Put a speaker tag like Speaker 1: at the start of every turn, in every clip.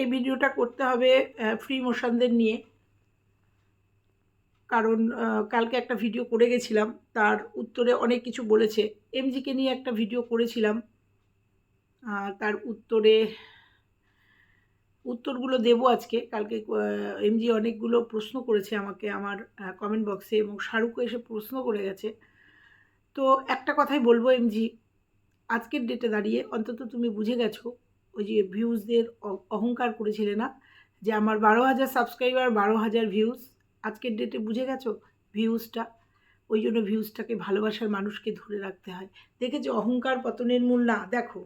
Speaker 1: এই ভিডিওটা করতে হবে ফ্রি মোশনদের নিয়ে। কারণ কালকে একটা ভিডিও করে গেছিলাম, তার উত্তরে অনেক কিছু বলেছে। এমজিকে নিয়ে একটা ভিডিও করেছিলাম তার উত্তরে, উত্তরগুলো দেবো আজকে। কালকে এমজি অনেকগুলো প্রশ্ন করেছে আমাকে আমার কমেন্ট বক্সে এবং শাহরুখও এসে প্রশ্ন করে গেছে। তো একটা কথাই বলব এমজি আজকের ডেটে দাঁড়িয়ে অন্তত তুমি বুঝে গেছো ওই যে ভিউজদের অহংকার করেছিলে না? যে আমার বারো হাজার সাবস্ক্রাইবার বারো হাজার ভিউজ আজকের ডেটে বুঝে গেছো ভিউজটা ওই জন্য ভিউজটাকে ভালোবাসার মানুষকে ধরে রাখতে হয়। দেখেছ অহংকার পতনের মূল না? দেখো,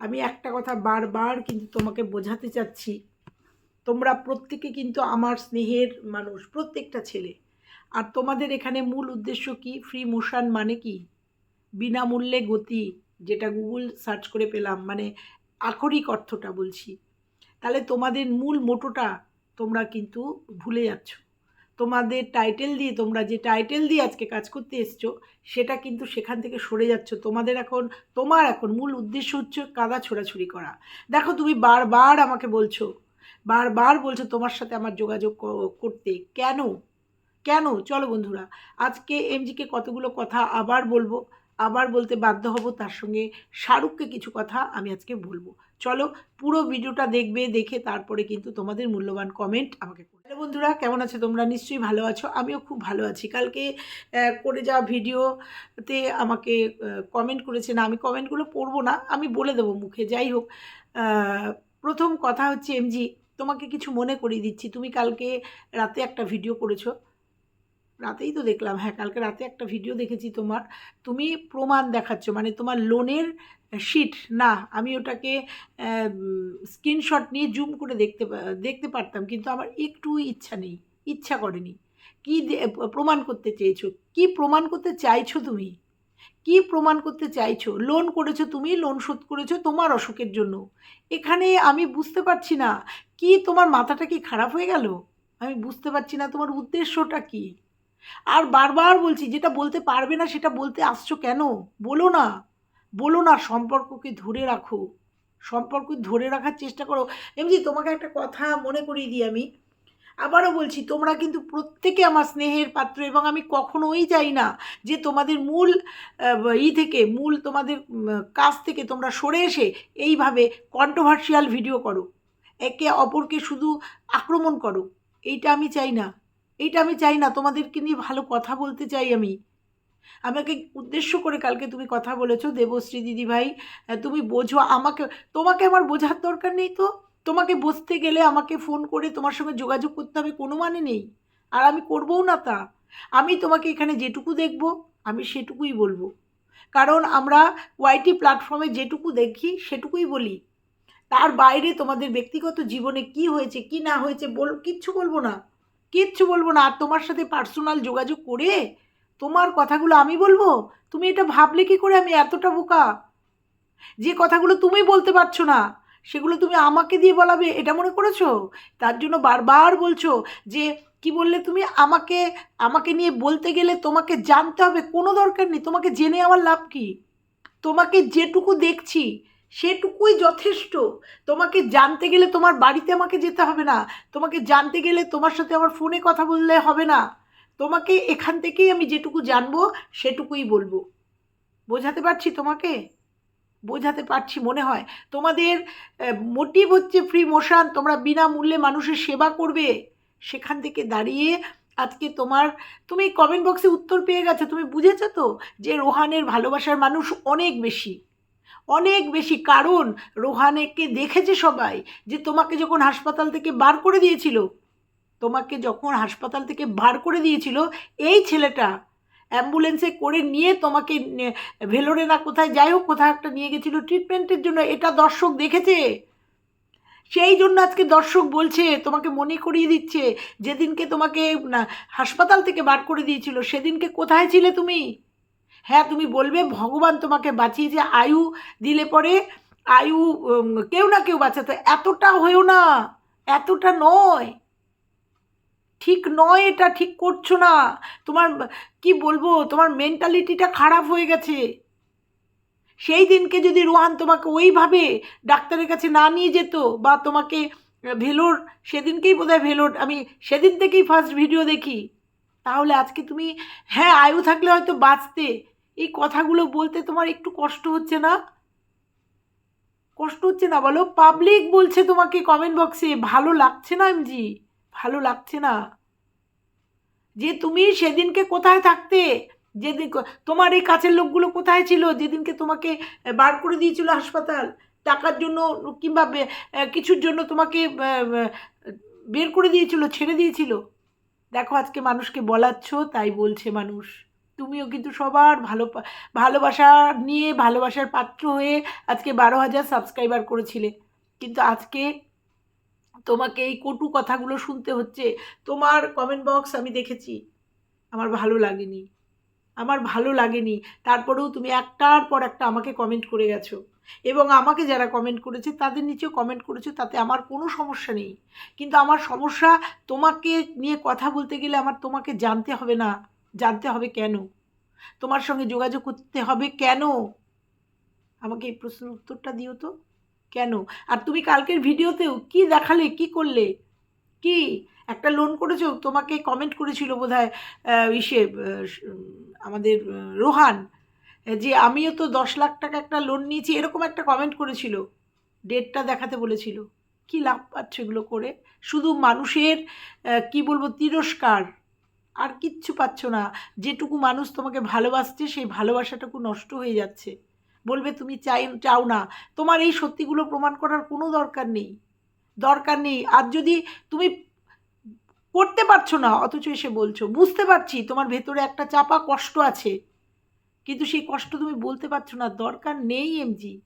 Speaker 1: আমি একটা কথা বারবার কিন্তু তোমাকে বোঝাতে চাচ্ছি। তোমরা প্রত্যেকে কিন্তু আমার স্নেহের মানুষ, প্রত্যেকটা ছেলে। আর তোমাদের এখানে মূল উদ্দেশ্য কি? ফ্রি মোশন মানে কি? বিনামূল্যে গতি, যেটা গুগল সার্চ করে পেলাম। মানে আক্ষরিক অর্থটা বলছি। তাহলে তোমাদের মূল মোটোটা তোমরা কিন্তু ভুলে যাচ্ছ। তোমাদের টাইটেল দিয়ে তোমরা যে টাইটেল দিয়ে আজকে কাজ করতে এসছো, সেটা কিন্তু সেখান থেকে সরে যাচ্ছ। তোমাদের এখন, তোমার এখন মূল উদ্দেশ্য হচ্ছে কাদা ছোড়াছুড়ি করা। দেখো তুমি বারবার আমাকে বলছো, বারবার বলছো তোমার সাথে আমার যোগাযোগ করতে। কেন? কেন? চলো বন্ধুরা, আজকে এমজিকে কতগুলো কথা আবার বলব। আবার বলতে বাধ্য হব তার সঙ্গে শাহরুখকে কিছু কথা আমি আজকে বলব। চলো পুরো ভিডিওটা দেখবে, দেখে তারপরে কিন্তু তোমাদের মূল্যবান কমেন্ট আমাকে হ্যালো বন্ধুরা, কেমন আছো তোমরা? নিশ্চয়ই ভালো আছো। আমিও খুব ভালো আছি। কালকে করে যাওয়া ভিডিওতে আমাকে কমেন্ট করেছে না, আমি কমেন্টগুলো পড়ব না, আমি বলে দেবো মুখে। যাই হোক প্রথম কথা হচ্ছে, এমজি, তোমাকে কিছু মনে করিয়ে দিচ্ছি। তুমি কালকে রাতে একটা ভিডিও করেছ। রাতেই তো দেখলাম হ্যাঁ কালকে রাতে একটা ভিডিও দেখেছি তোমার। তুমি প্রমাণ দেখাচ্ছ মানে তোমার লোনের শিট না, আমি ওটাকে স্ক্রিনশট নিয়ে জুম করে দেখতে দেখতে পারতাম, কিন্তু আমার একটু ইচ্ছা নেই, ইচ্ছা করেনি। কি প্রমাণ করতে চেয়েছো? কি প্রমাণ করতে চাইছো তুমি? কি প্রমাণ করতে চাইছো? লোন করেছ তুমি লোন শোধ করেছ তোমার অসুখের জন্য। এখানে আমি বুঝতে পারছি না, কি তোমার মাথাটা কি খারাপ হয়ে গেল? আমি বুঝতে পারছি না, তোমার উদ্দেশ্যটা কি? আর বারবার বলছি, যেটা বলতে পারবে না সেটা বলতে আসছো কেন? বলো না। বলো না, সম্পর্ককে ধরে রাখো। সম্পর্ক ধরে রাখার চেষ্টা করো। এমনি তোমাকে একটা কথা মনে করিয়ে দিই আমি। আবারও বলছি, তোমরা কিন্তু প্রত্যেকে আমার স্নেহের পাত্র এবং আমি কখনোই চাই না যে তোমাদের মূল ই থেকে, মূল তোমাদের কাজ থেকে তোমরা সরে এসে এইভাবে কন্ট্রোভার্সিয়াল ভিডিও করো। একে অপরকে শুধু আক্রমণ করো। এইটা আমি চাই না। এইটা আমি চাই না, তোমাদেরকে নিয়ে ভালো কথা বলতে চাই আমি। আমাকে উদ্দেশ্য করে কালকে তুমি কথা বলেছ, দেবশ্রী দিদি ভাই তুমি বোঝো আমাকে, তোমাকে আমার বোঝার দরকার নেই তো। তোমাকে বসতে গেলে আমাকে ফোন করে তোমার সঙ্গে যোগাযোগ করতে হবে কোনো মানে নেই। আর আমি করবও না তা। আমি তোমাকে এখানে যেটুকু দেখব, আমি সেটুকুই বলব। কারণ আমরা ওয়াইটি প্ল্যাটফর্মে যেটুকু দেখি, সেটুকুই বলি। তার বাইরে তোমাদের ব্যক্তিগত জীবনে কি হয়েছে, কি না হয়েছে, বল, কিচ্ছু বলব না। কিচ্ছু বলব না। আর তোমার সাথে পার্সোনাল যোগাযোগ করে তোমার কথাগুলো আমি বলব? তুমি এটা ভাবলে কি করে আমি এতটা বোকা? যে কথাগুলো তুমি বলতে পারছ না, সেগুলো তুমি আমাকে দিয়ে বলাবে, এটা মনে করেছ? তার জন্য বারবার বলছো যে, কি বললে তুমি? আমাকে আমাকে নিয়ে বলতে গেলে তোমাকে জানতে হবে, কোনো দরকার নেই। তোমাকে জেনে আমার লাভ কি? তোমাকে যেটুকু দেখছি সেটুকুই যথেষ্ট। তোমাকে জানতে গেলে তোমার বাড়িতে আমাকে যেতে হবে না। তোমাকে জানতে গেলে তোমার সাথে আমার ফোনে কথা বললে হবে না। তোমাকে এখান থেকেই আমি যেটুকু জানব, সেটুকুই বলব। বোঝাতে পারছি তোমাকে? বোঝাতে পারছি মনে হয়। তোমাদের মোটিভ হচ্ছে ফ্রি মোশন। তোমরা বিনামূল্যে মানুষের সেবা করবে। সেখান থেকে দাঁড়িয়ে আজকে তোমার, তুমি কমেন্ট বক্সে উত্তর পেয়ে গেছো। তুমি বুঝেছ তো যে রোহানের ভালোবাসার মানুষ অনেক বেশি। অনেক বেশি। কারণ রোহানেকে দেখেছে সবাই যে তোমাকে যখন হাসপাতাল থেকে বার করে দিয়েছিল, তোমাকে যখন হাসপাতাল থেকে বার করে দিয়েছিল, এই ছেলেটা অ্যাম্বুলেন্সে করে নিয়ে তোমাকে ভেলোরে না কোথায়, যাই হোক, কোথাও একটা নিয়ে গেছিল ট্রিটমেন্টের জন্য। এটা দর্শক দেখেছে? সেই জন্য আজকে দর্শক বলছে, তোমাকে মনে করিয়ে দিচ্ছে, যেদিনকে তোমাকে হাসপাতাল থেকে বার করে দিয়েছিল, সেদিনকে কোথায় ছিলে তুমি? হ্যাঁ তুমি বলবে, ভগবান তোমাকে বাঁচিয়েছে, আয়ু দিলে পরে আয়ু কেউ না কেউ বাঁচাতো, এতটা হয়েও না, এতটা নয়। ঠিক নয় এটা, ঠিক করছ না। তোমার, কি বলব, তোমার মেন্টালিটিটা খারাপ হয়ে গেছে। সেই দিনকে যদি রোহান তোমাকে ওইভাবে ডাক্তারের কাছে না নিয়ে যেত বা তোমাকে ভেলোর, সেদিনকেই বোধহয় ভেলোর, আমি সেদিন থেকেই ফার্স্ট ভিডিও দেখি, তাহলে আজকে তুমি হ্যাঁ আয়ু থাকলে হয়তো বাঁচতে এই কথাগুলো বলতে তোমার একটু কষ্ট হচ্ছে না? কষ্ট হচ্ছে না বলো? পাবলিক বলছে তোমাকে কমেন্ট বক্সে ভালো লাগছে না এমজি, ভালো লাগছে না। যে তুমি সেদিনকে কোথায় থাকতে? যেদিন তোমার এই কাছের লোকগুলো কোথায় ছিল? যেদিনকে তোমাকে বার করে দিয়েছিল হাসপাতাল, টাকার জন্য কিংবা কিছুর জন্য তোমাকে বের করে দিয়েছিল, ছেড়ে দিয়েছিল। দেখো আজকে মানুষকে বলাচ্ছ, তাই বলছে মানুষ। তুমিও কিন্তু সবার ভালো ভালোবাসা নিয়ে ভালোবাসার পাত্র হয়ে আজকে বারো হাজার সাবস্ক্রাইবার করেছিলে। কিন্তু আজকে তোমাকে এই কটু কথাগুলো শুনতে হচ্ছে। তোমার কমেন্ট বক্স আমি দেখেছি। আমার ভালো লাগেনি। আমার ভালো লাগেনি। তারপরেও তুমি একটার পর একটা আমাকে কমেন্ট করে গেছো। এবং আমাকে যারা কমেন্ট করেছে, তাদের নিচেও কমেন্ট করেছ, তাতে আমার কোনো সমস্যা নেই। কিন্তু আমার সমস্যা তোমাকে নিয়ে কথা বলতে গেলে আমার তোমাকে জানতে হবে না। জানতে হবে কেন? তোমার সঙ্গে যোগাযোগ করতে হবে কেন? আমাকে এই প্রশ্নের উত্তরটা দিও তো। কেন? আর তুমি কালকের ভিডিওতেও কি দেখালে, কি করলে? কি? একটা লোন করেছ? তোমাকে কমেন্ট করেছিল বোধ হয় ইসে আমাদের রোহান, যে আমিও তো দশ লাখ টাকা একটা লোন নিয়েছি, এরকম একটা কমেন্ট করেছিল। ডেটটা দেখাতে বলেছিল। কি লাভ পাচ্ছ এগুলো করে? শুধু মানুষের কি বলব, তিরস্কার। আর কিচ্ছু পাচ্ছ না। যেটুকু মানুষ তোমাকে ভালোবাসছে, সেই ভালোবাসাটুকু নষ্ট হয়ে যাচ্ছে। বলবে, তুমি চাই, চাও না। তোমার এই সত্যিগুলো প্রমাণ করার কোনো দরকার নেই। দরকার নেই। আর যদি তুমি করতে পারছ না, অথচ এসে বলছো, বুঝতে পারছি, তোমার ভেতরে একটা চাপা কষ্ট আছে। কিন্তু সেই কষ্ট তুমি বলতে পারছ না, দরকার নেই, এমজি।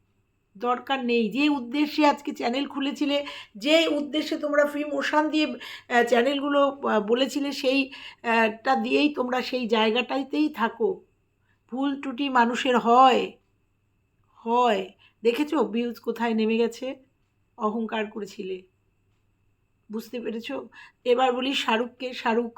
Speaker 1: দরকার নেই। যে উদ্দেশ্যে আজকে চ্যানেল খুলেছিলে যে উদ্দেশ্যে তোমরা ফ্রি মোশন দিয়ে চ্যানেলগুলো বলেছিলে সেই আহ, টা দিয়েই তোমরা সেই জায়গাটাতেই থাকো। ভুল ত্রুটি মানুষের হয়। হয়। দেখেছ? ভিউজ কোথায় নেমে গেছে? অহংকার করেছিলে। বুঝতে পেরেছ? এবার বলি শাহরুখকে। শাহরুখ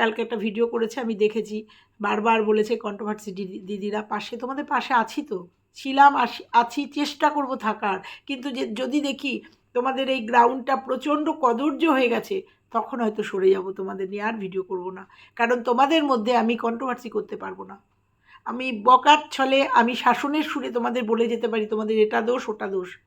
Speaker 1: কালকে একটা ভিডিও করেছে আমি দেখেছি। বারবার বলেছে কন্ট্রোভার্সি দিদিরা পাশে তোমাদের পাশে আছি তো। ছিলাম আছি- আছি, চেষ্টা করব থাকার। কিন্তু যে, যদি দেখি তোমাদের এই গ্রাউন্ডটা প্রচণ্ড কদর্য হয়ে গেছে, তখন হয়তো সরে যাব তোমাদের নিয়ে, আর ভিডিও করব না। কারণ তোমাদের মধ্যে আমি কন্ট্রোভার্সি করতে পারব না। আমি বকার ছলে আমি শাসনের সুরে তোমাদের বলে যেতে পারি, তোমাদের এটা দোষ, ওটা দোষ।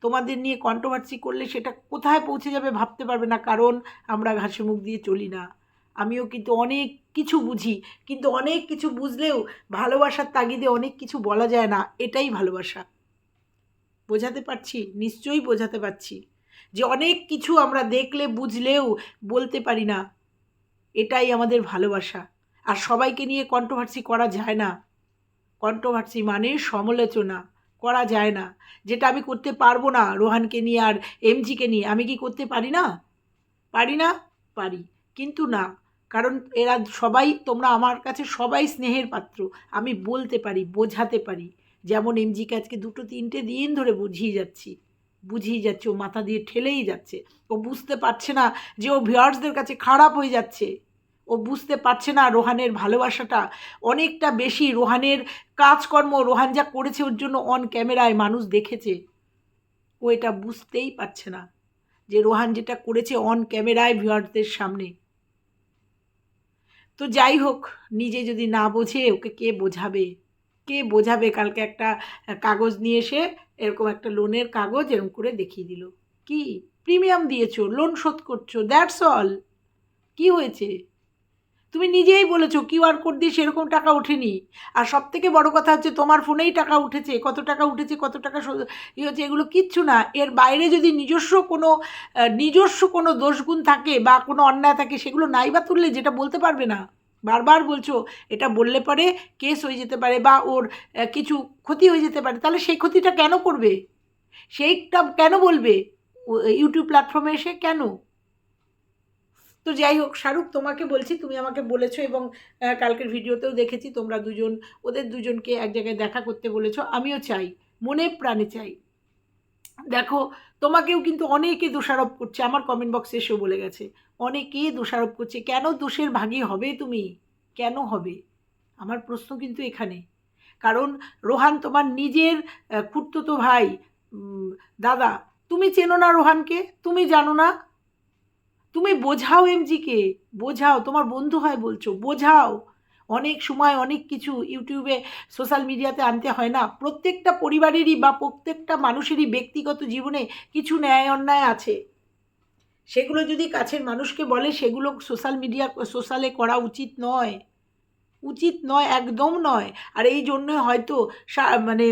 Speaker 1: তোমাদের নিয়ে কন্ট্রোভার্সি করলে সেটা কোথায় পৌঁছে যাবে ভাবতে পারবে না, কারণ আমরা ঘাসে মুখ দিয়ে চলি না। আমিও কিন্তু অনেক কিছু বুঝি, কিন্তু অনেক কিছু বুঝলেও ভালোবাসার তাগিদে অনেক কিছু বলা যায় না, এটাই ভালোবাসা। বোঝাতে পারছি? নিশ্চয়ই বোঝাতে পারছি। যে অনেক কিছু আমরা দেখলে, বুঝলেও বলতে পারি না, এটাই আমাদের ভালোবাসা। আর সবাইকে নিয়ে কন্ট্রোভার্সি করা যায় না। কন্ট্রোভার্সি মানে সমালোচনা করা যায় না। যেটা আমি করতে পারব না রোহানকে নিয়ে আর এমজিকে নিয়ে, আমি কি করতে পারি না? পারি না? পারি। কিন্তু না। কারণ এরা সবাই, তোমরা আমার কাছে সবাই স্নেহের পাত্র। আমি বলতে পারি, বোঝাতে পারি। যেমন এমজিকে আজকে দুটো তিনটে দিন ধরে বুঝিয়ে যাচ্ছি। বুঝিয়ে যাচ্ছে, ও মাথা দিয়ে ঠেলেই যাচ্ছে। ও বুঝতে পারছে না যে ও ভিউয়ার্সদের কাছে খারাপ হয়ে যাচ্ছে। ও বুঝতে পারছে না রোহানের ভালোবাসাটা। অনেকটা বেশি রোহানের কাজকর্ম, রোহান যা করেছে ওর জন্য অন ক্যামেরায় মানুষ দেখেছে। ও এটা বুঝতেই পারছে না যে রোহান যেটা করেছে অন ক্যামেরায় ভিউয়ার্সদের সামনে। তো যাই হোক, নিজে যদি না বোঝে, ওকে কে বোঝাবে? কে বোঝাবে? কালকে একটা কাগজ নিয়ে এসে এরকম একটা লোনের কাগজ এরকম করে দেখিয়ে দিল। কি? প্রিমিয়াম দিয়েছ লোন শোধ করছ দ্যাটস অল কি হয়েছে? তুমি নিজেই বলেছ কিউআর কোড দিয়ে সেরকম টাকা ওঠেনি। আর সব থেকে বড় কথা হচ্ছে তোমার ফোনেই টাকা উঠেছে, কত টাকা উঠেছে, কত টাকা ই হচ্ছে, এগুলো কিচ্ছু না। এর বাইরে যদি নিজস্ব কোনো নিজস্ব কোনো দোষগুণ থাকে বা কোনো অন্যায় থাকে, সেগুলো নাই বা তুললে যেটা বলতে পারবে না। বারবার বলছো, এটা বললে পরে কেস হয়ে যেতে পারে বা ওর কিছু ক্ষতি হয়ে যেতে পারে। তাহলে সেই ক্ষতিটা কেন করবে? সেইটা কেন বলবে? ইউটিউব প্ল্যাটফর্মে এসে কেন? তো যাই হোক শাহরুখ তোমাকে বলছি তুমি আমাকে বলেছ এবং কালকের ভিডিওতেও দেখেছি তোমরা দুজন ওদের দুজনকে এক জায়গায় দেখা করতে বলেছ আমিও চাই মনে প্রাণে চাই। দেখো তোমাকেও কিন্তু অনেকে দোষারোপ করছে আমার কমেন্ট বক্সে এসেও বলে গেছে অনেকে দোষারোপ করছে কেন দোষের ভাগী হবে তুমি? কেন হবে? আমার প্রশ্ন কিন্তু এখানে। কারণ রোহান তোমার নিজের আহ, খুড়তুতো ভাই দাদা তুমি চেনো না রোহানকে? তুমি জানো না? তুমি বোঝাও এমজিকে বোঝাও, তোমার বন্ধু হয় বলছো, বোঝাও। অনেক সময় অনেক কিছু ইউটিউবে, সোশ্যাল মিডিয়াতে আনতে হয় না। প্রত্যেকটা পরিবারেরই বা প্রত্যেকটা মানুষেরই ব্যক্তিগত জীবনে কিছু ন্যায় অন্যায় আছে। সেগুলো যদি কাছের মানুষকে বলে, সেগুলো সোশ্যাল মিডিয়া, সোশ্যালে করা উচিত নয়। উচিত নয়, একদম নয়। আর এই জন্য হয়তো মানে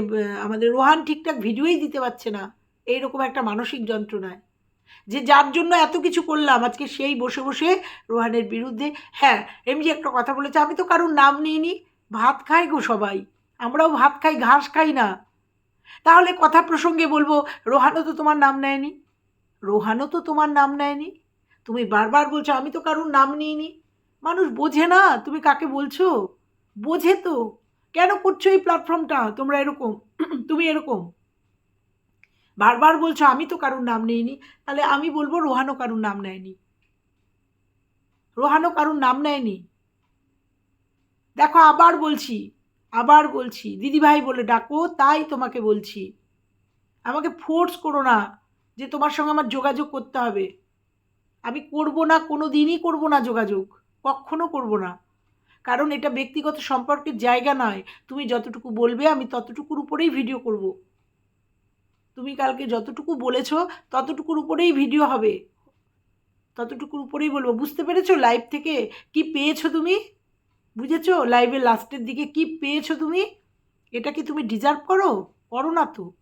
Speaker 1: আমাদের রোহান ঠিকঠাক ভিডিওই দিতে পারছে না। এইরকম একটা মানসিক যন্ত্রণায়। যে যার জন্য এত কিছু করলাম, আজকে সেই বসে বসে রোহানের বিরুদ্ধে। হ্যাঁ এমজি একটা কথা বলেছে, আমি তো কারোর নাম নিইনি। ভাত খাই গো সবাই, আমরাও ভাত খাই, ঘাস খাই না। তাহলে কথা প্রসঙ্গে বলব, রোহানও তো তোমার নাম নেয়নি। রোহানও তো তোমার নাম নেয়নি। তুমি বারবার বলছো, আমি তো কারোর নাম নিইনি। মানুষ বোঝে না, তুমি কাকে বলছো? বোঝে তো। কেন করছ এই প্ল্যাটফর্মটা তোমরা এরকম, তুমি এরকম। বারবার বলছো, আমি তো কারোর নাম নেইনি। তাহলে আমি বলব রোহানও কারোর নাম নেয়নি। রোহানও কারোর নাম নেয়নি। দেখো, আবার বলছি আবার বলছি, দিদিভাই বলে ডাকো, তাই তোমাকে বলছি। আমাকে ফোর্স করো না যে তোমার সঙ্গে আমার যোগাযোগ করতে হবে। আমি করব না কোনো দিনই করব না যোগাযোগ, কখনো করব না। কারণ এটা ব্যক্তিগত সম্পর্কের জায়গা নয়। তুমি যতটুকু বলবে, আমি ততটুকুর উপরেই ভিডিও করব। তুমি কালকে যতটুকু বলেছ, ততটুকুর উপরেই ভিডিও হবে। ততটুকুর উপরেই বলব। বুঝতে পেরেছ লাইভ থেকে কি পেয়েছ তুমি? বুঝেছ? লাইভের লাস্টের দিকে কি পেয়েছ তুমি? এটা কি তুমি ডিজার্ভ করো? করো না তো।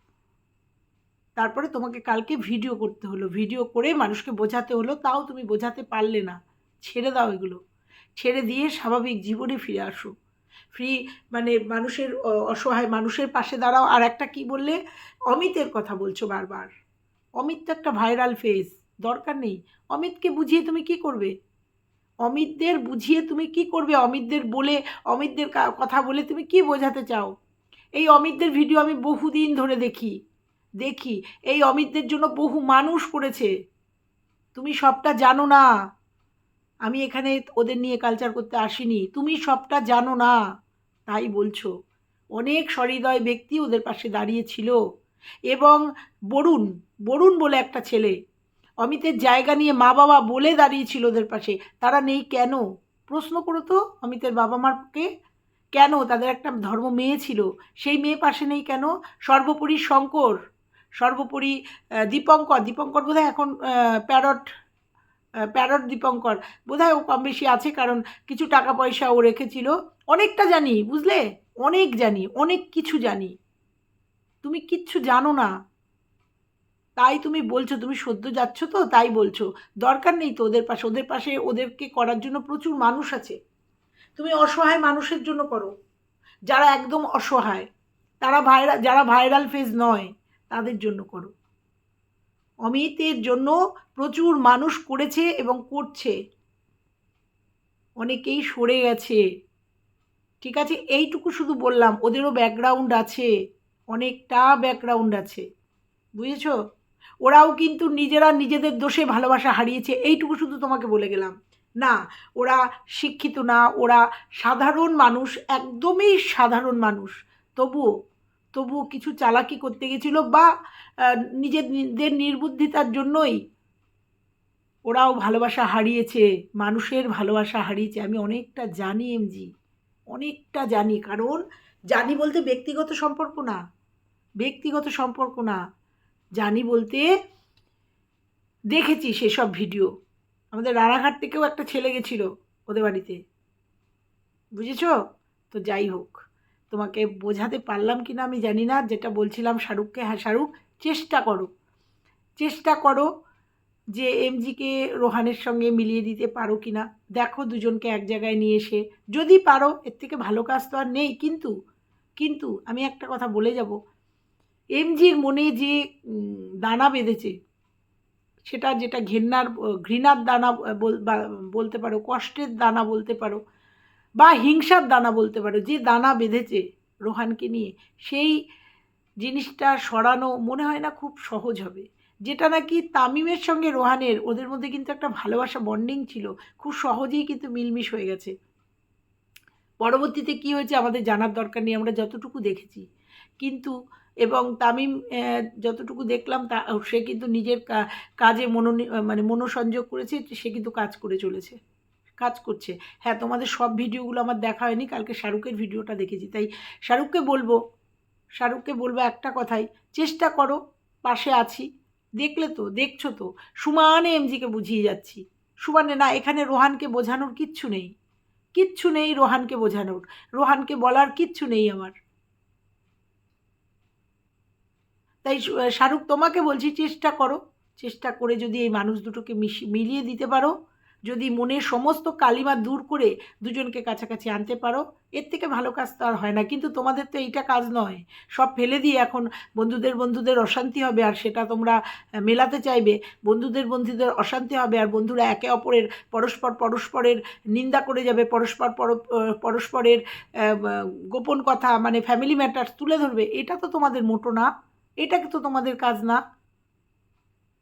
Speaker 1: তারপরে তোমাকে কালকে ভিডিও করতে হলো। ভিডিও করে মানুষকে বোঝাতে হলো, তাও তুমি বোঝাতে পারলে না। ছেড়ে দাও এগুলো। ছেড়ে দিয়ে স্বাভাবিক জীবনে ফিরে আসো। ফ্রি মানে মানুষের অসহায় মানুষের পাশে দাঁড়াও। আর একটা কি বললে? অমিতের কথা বলছো বারবার। অমিত তো একটা ভাইরাল ফেস দরকার নেই। অমিতকে বুঝিয়ে তুমি কি করবে? অমিতদের বুঝিয়ে তুমি কি করবে? অমিতদের বলে, অমিতদের কথা বলে তুমি কি বোঝাতে চাও? এই অমিতদের ভিডিও আমি বহুদিন ধরে দেখি। দেখি। এই অমিতদের জন্য বহু মানুষ করেছে। তুমি সবটা জানো না। আমি এখানে ওদের নিয়ে কালচার করতে আসিনি। তুমি সবটা জানো না, তাই বলছো। অনেক সহৃদয় ব্যক্তি ওদের পাশে দাঁড়িয়েছিল এবং বরুণ বরুণ বলে একটা ছেলে। অমিতের জায়গা নিয়ে মা বাবা বলে দাঁড়িয়েছিল ওদের পাশে। তারা নেই কেন? প্রশ্ন করো তো অমিতের বাবা মাকে কেন? তাদের একটা ধর্ম মেয়ে ছিল। সেই মেয়ে পাশে নেই কেন? সর্বোপরি শঙ্কর, সর্বোপরি দীপঙ্কর। দীপঙ্কর বোধহয় এখন প্যারট প্যারট দীপঙ্কর। বোধহয় ও কম বেশি আছে কারণ কিছু টাকা পয়সা ও রেখেছিল। অনেকটা জানি, বুঝলে? অনেক জানি, অনেক কিছু জানি। তুমি কিচ্ছু জানো না। তাই তুমি বলছো, তুমি সদ্য যাচ্ছ তো, তাই বলছো। দরকার নেই তো ওদের পাশে ওদের পাশে ওদেরকে করার জন্য প্রচুর মানুষ আছে। তুমি অসহায় মানুষের জন্য করো। যারা একদম অসহায়, তারা ভাইরাল যারা ভাইরাল ফেজ নয়, তাদের জন্য করো। অমিতের জন্য প্রচুর মানুষ করেছে এবং করছে। অনেকেই সরে গেছে। ঠিক আছে, এইটুকু শুধু বললাম, ওদেরও ব্যাকগ্রাউন্ড আছে, অনেকটা ব্যাকগ্রাউন্ড আছে। বুঝেছ? ওরাও কিন্তু নিজেরা নিজেদের দোষে ভালোবাসা হারিয়েছে, এইটুকু শুধু তোমাকে বলে গেলাম। না, ওরা শিক্ষিত না, ওরা সাধারণ মানুষ, একদমই সাধারণ মানুষ। তবুও তবুও কিছু চালাকি করতে গেছিল বা নিজেদের নির্বুদ্ধিতার জন্যই ওরাও ভালোবাসা হারিয়েছে, মানুষের ভালোবাসা হারিয়েছে। আমি অনেকটা জানি এমজি অনেকটা জানি। কারণ জানি বলতে ব্যক্তিগত সম্পর্ক না, ব্যক্তিগত সম্পর্ক না। জানি বলতে দেখেছি সেসব ভিডিও। আমাদের রানাঘাট থেকেও একটা ছেলে গেছিল ওদের বাড়িতে। বুঝেছ? তো যাই হোক। তোমাকে বোঝাতে পারলাম কি না আমি জানি না। যেটা বলছিলাম শাহরুখকে হ্যাঁ শাহরুখ, চেষ্টা করো। চেষ্টা করো যে এমজিকে রোহানের সঙ্গে মিলিয়ে দিতে পারো কি না। দেখো দুজনকে এক জায়গায় নিয়ে এসে। যদি পারো, এর থেকে ভালো কাজ তো আর নেই। কিন্তু কিন্তু আমি একটা কথা বলে যাব। এমজির মনে যে দানা বেঁধেছে, সেটা যেটা ঘেন্নার, ঘৃণার দানা বলতে পারো, কষ্টের দানা বলতে পারো বা হিংসার দানা বলতে পারো, যে দানা বেঁধেছে রোহানকে নিয়ে, সেই জিনিসটা সরানো মনে হয় না খুব সহজ হবে। যেটা নাকি তামিমের সঙ্গে রোহানের, ওদের মধ্যে কিন্তু একটা ভালোবাসা বন্ডিং ছিল, খুব সহজেই কিন্তু মিলমিশ হয়ে গেছে। পরবর্তীতে কি হয়েছে আমাদের জানার দরকার নেই, আমরা যতটুকু দেখেছি। কিন্তু, এবং তামিম যতটুকু দেখলাম, তা, সে কিন্তু নিজের কাজে মনোনি মানে মনোসংযোগ করেছে, সে কিন্তু কাজ করে চলেছে। কাজ করছে। হ্যাঁ তোমাদের সব ভিডিওগুলো আমার দেখা হয়নি, কালকে শাহরুখের ভিডিওটা দেখেছি। তাই শাহরুখকে বলব শাহরুখকে বলব একটা কথাই, চেষ্টা করো, পাশে আছি। দেখলে তো, দেখছ তো, সুমানে এমজিকে বুঝিয়ে যাচ্ছি। সুমানে না, এখানে রোহানকে বোঝানোর কিচ্ছু নেই। কিচ্ছু নেই রোহানকে বোঝানোর। রোহানকে বলার কিচ্ছু নেই আমার। তাই শাহরুখ তোমাকে বলছি, চেষ্টা করো। চেষ্টা করে যদি এই মানুষ দুটোকে মিশি, মিলিয়ে দিতে পারো যদি মনে সমস্ত কালিমা দূর করে দুজনকে কাছাকাছি আনতে পারো, এর থেকে ভালো কাজ তো আর হয় না। কিন্তু তোমাদের তো এইটা কাজ নয়। সব ফেলে দিয়ে এখন বন্ধুদের বন্ধুদের অশান্তি হবে আর সেটা তোমরা মেলাতে চাইবে। বন্ধুদের বন্ধুদের অশান্তি হবে আর বন্ধুরা একে অপরের পরস্পর পরস্পরের নিন্দা করে যাবে, পরস্পর পর- পরস্পরের গোপন কথা মানে ফ্যামিলি ম্যাটার্স তুলে ধরবে। এটা তো তোমাদের মোটো না। এটা তো তোমাদের কাজ না।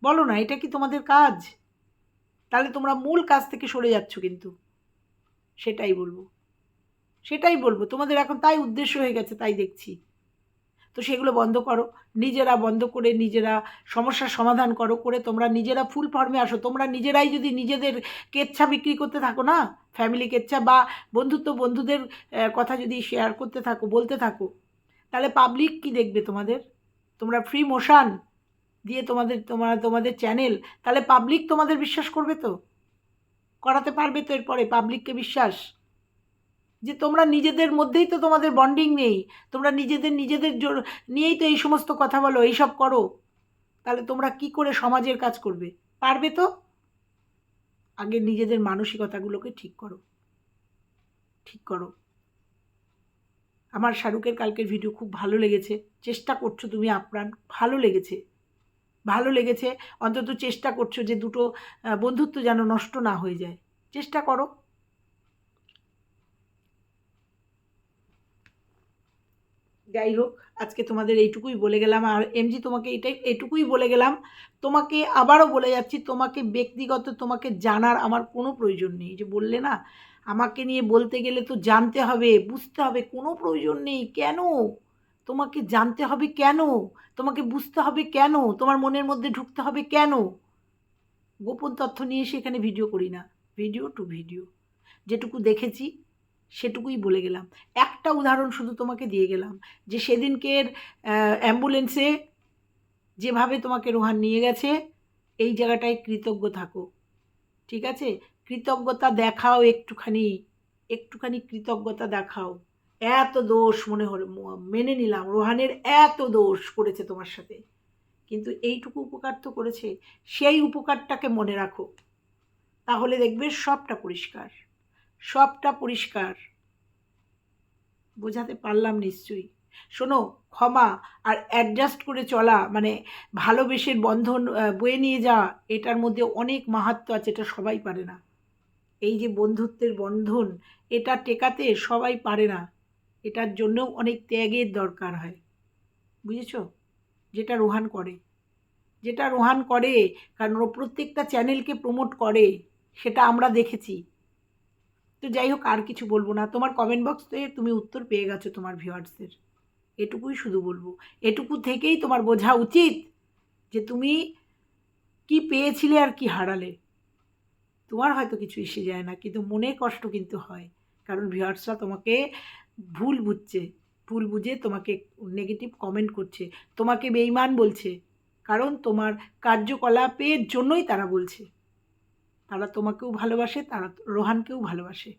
Speaker 1: বলো না, এটা কি তোমাদের কাজ? তাহলে তোমরা মূল কাজ থেকে সরে যাচ্ছ কিন্তু। সেটাই বলব। সেটাই বলব। তোমাদের এখন তাই উদ্দেশ্য হয়ে গেছে, তাই দেখছি। তো সেগুলো বন্ধ করো। নিজেরা বন্ধ করে নিজেরা সমস্যার সমাধান করো, করে তোমরা নিজেরা ফুল ফর্মে আসো। তোমরা নিজেরাই যদি নিজেদের কেচ্ছা বিক্রি করতে থাকো না ফ্যামিলি কেচ্ছা বা বন্ধুত্ব বন্ধুদের কথা যদি শেয়ার করতে থাকো, বলতে থাকো, তাহলে পাবলিক কি দেখবে তোমাদের? তোমরা ফ্রি মোশন দিয়ে তোমাদের, তোমার, তোমাদের চ্যানেল তাহলে পাবলিক তোমাদের বিশ্বাস করবে তো? করাতে পারবে তো এরপরে পাবলিককে বিশ্বাস? যে তোমরা নিজেদের মধ্যেই তো তোমাদের বন্ডিং নেই, তোমরা নিজেদের নিজেদের জোর- নিয়েই তো এই সমস্ত কথা বলো এইসব করো। তাহলে তোমরা কি করে সমাজের কাজ করবে? পারবে তো? আগে নিজেদের মানসিকতাগুলোকে ঠিক করো। ঠিক করো। আমার শাহরুখের কালকের ভিডিও খুব ভালো লেগেছে। চেষ্টা করছ তুমি আপ্রাণ, ভালো লেগেছে। ভালো লেগেছে। অন্তত চেষ্টা করছ যে দুটো বন্ধুত্ব যেন নষ্ট না হয়ে যায়। চেষ্টা করো। যাই হোক, আজকে তোমাদের এইটুকুই বলে গেলাম। আর এমজি তোমাকে এটাই, এটুকুই বলে গেলাম। তোমাকে আবারও বলে যাচ্ছি, তোমাকে ব্যক্তিগত, তোমাকে জানার আমার কোনো প্রয়োজন নেই। যে বললে না, আমাকে নিয়ে বলতে গেলে তো জানতে হবে, বুঝতে হবে, কোনো প্রয়োজন নেই। কেন? তোমাকে জানতে হবে কেন? তোমাকে বুঝতে হবে কেন? তোমার মনের মধ্যে ঢুকতে হবে কেন? গোপন তথ্য নিয়ে এসে এখানে ভিডিও করি না। ভিডিও টু ভিডিও যেটুকু দেখেছি, সেটুকুই বলে গেলাম। একটা উদাহরণ শুধু তোমাকে দিয়ে গেলাম, যে সেদিনকের অ্যাম্বুলেন্সে যেভাবে তোমাকে রোহান নিয়ে গেছে, এই জায়গাটায় কৃতজ্ঞ থাকো। ঠিক আছে? কৃতজ্ঞতা দেখাও একটুখানি একটুখানি কৃতজ্ঞতা দেখাও। এত দোষ মনে হলো মেনে নিলাম। রোহানের এত দোষ করেছে তোমার সাথে। কিন্তু এইটুকু উপকার তো করেছে। সেই উপকারটাকে মনে রাখো। তাহলে দেখবে সবটা পরিষ্কার। সবটা পরিষ্কার। বোঝাতে পারলাম নিশ্চয়ই। শোনো, ক্ষমা আর অ্যাডজাস্ট করে চলা মানে ভালোবেসের বন্ধন বয়ে নিয়ে যাওয়া, এটার মধ্যে অনেক মাহাত্ম আছে, এটা সবাই পারে না। এই যে বন্ধুত্বের বন্ধন, এটা টেকাতে সবাই পারে না। এটার জন্যও অনেক ত্যাগের দরকার হয়। বুঝেছ? যেটা রোহান করে। যেটা রোহান করে, কারণ ও প্রত্যেকটা চ্যানেলকে প্রমোট করে, সেটা আমরা দেখেছি। তো যাই হোক, আর কিছু বলব না। তোমার কমেন্ট বক্সে তুমি উত্তর পেয়ে গেছো তোমার ভিউয়ার্সদের এটুকুই শুধু বলব। এটুকু থেকেই তোমার বোঝা উচিত যে তুমি কি পেয়েছিলে আর কি হারালে। তোমার হয়তো কিছু এসে যায় না, কিন্তু মনে কষ্ট কিন্তু হয়। কারণ ভিউয়ার্সরা তোমাকে ভুল বুঝছে, ভুল বুঝে তোমাকে নেগেটিভ কমেন্ট করছে, তোমাকে বেইমান বলছে, কারণ তোমার কার্যকলাপের জন্যই তারা বলছে। তারা তোমাকেও ভালোবাসে, তারা রোহানকেও ভালোবাসে।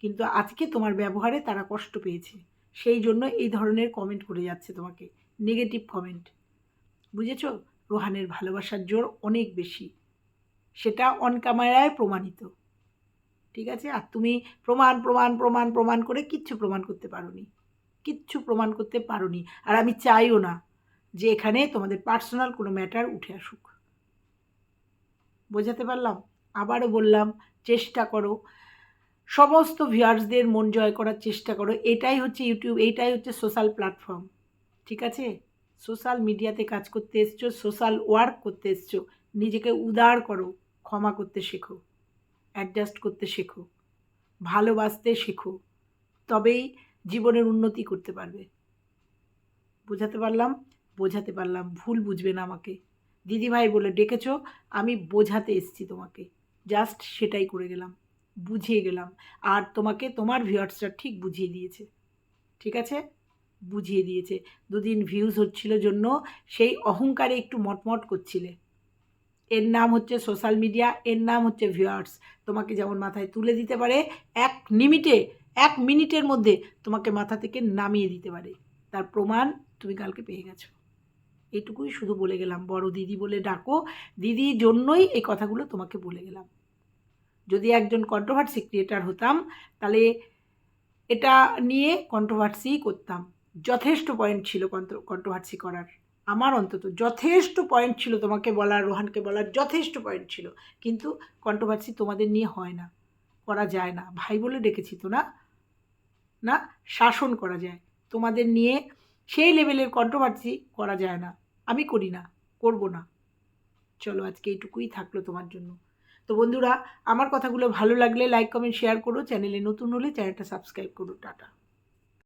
Speaker 1: কিন্তু আজকে তোমার ব্যবহারে তারা কষ্ট পেয়েছে। সেই জন্য এই ধরনের কমেন্ট করে যাচ্ছে তোমাকে নেগেটিভ কমেন্ট বুঝেছ? রোহানের ভালোবাসার জোর অনেক বেশি। সেটা অন ক্যামেরায় প্রমাণিত। ঠিক আছে? আর তুমি প্রমাণ প্রমাণ প্রমাণ প্রমাণ করে কিচ্ছু প্রমাণ করতে পারোনি। কিচ্ছু প্রমাণ করতে পারোনি। আর আমি চাইও না যে এখানে তোমাদের পার্সোনাল কোনো ম্যাটার উঠে আসুক। বোঝাতে পারলাম? আবারও বললাম, চেষ্টা করো। সমস্ত ভিউয়ার্সদের মন জয় করার চেষ্টা করো। এটাই হচ্ছে ইউটিউব এইটাই হচ্ছে সোশ্যাল প্ল্যাটফর্ম ঠিক আছে? সোশ্যাল মিডিয়াতে কাজ করতে এসছো সোশ্যাল ওয়ার্ক করতে এসছো। নিজেকে উদার করো, ক্ষমা করতে শেখো। অ্যাডজাস্ট করতে শেখো। ভালোবাসতে শেখো। তবেই জীবনের উন্নতি করতে পারবে। বোঝাতে পারলাম? বোঝাতে পারলাম। ভুল বুঝবে না আমাকে। দিদিভাই বলে, ডেকেছ, আমি বোঝাতে এসেছি তোমাকে। জাস্ট সেটাই করে গেলাম। বুঝিয়ে গেলাম। আর তোমাকে তোমার ভিউয়ার্সরা ঠিক বুঝিয়ে দিয়েছে। ঠিক আছে? বুঝিয়ে দিয়েছে। দুদিন ভিউজ হচ্ছিল জন্য সেই অহংকারে একটু মটমট করছিলে। এর নাম হচ্ছে সোশ্যাল মিডিয়া, এর নাম হচ্ছে ভিউয়ার্স। তোমাকে যেমন মাথায় তুলে দিতে পারে, এক নিমিটে, এক মিনিটের মধ্যে তোমাকে মাথা থেকে নামিয়ে দিতে পারে। তার প্রমাণ তুমি কালকে পেয়ে গেছো। এটুকুই শুধু বলে গেলাম। বড় দিদি বলে ডাকো। দিদির জন্যই এই কথাগুলো তোমাকে বলে গেলাম। যদি একজন কন্ট্রোভার্সি ক্রিয়েটার হতাম, তাহলে এটা নিয়ে কন্ট্রোভার্সি করতাম। যথেষ্ট পয়েন্ট ছিল কন্ট্রোভার্সি করার। আমার অন্তত যথেষ্ট পয়েন্ট ছিল তোমাকে বলার রোহানকে বলার যথেষ্ট পয়েন্ট ছিল। কিন্তু কন্ট্রোভার্সি তোমাদের নিয়ে হয় না, করা যায় না। ভাই বলে ডেকেছি তো না? না, শাসন করা যায়। তোমাদের নিয়ে সেই লেভেলের কন্ট্রোভার্সি করা যায় না। আমি করি না, করব না। চলো, আজকে এইটুকুই থাকল তোমার জন্য। তো বন্ধুরা, আমার কথাগুলো ভালো লাগলে লাইক কমেন্ট শেয়ার করো। চ্যানেলে নতুন হলে চ্যানেলটা সাবস্ক্রাইব করো। টাটা।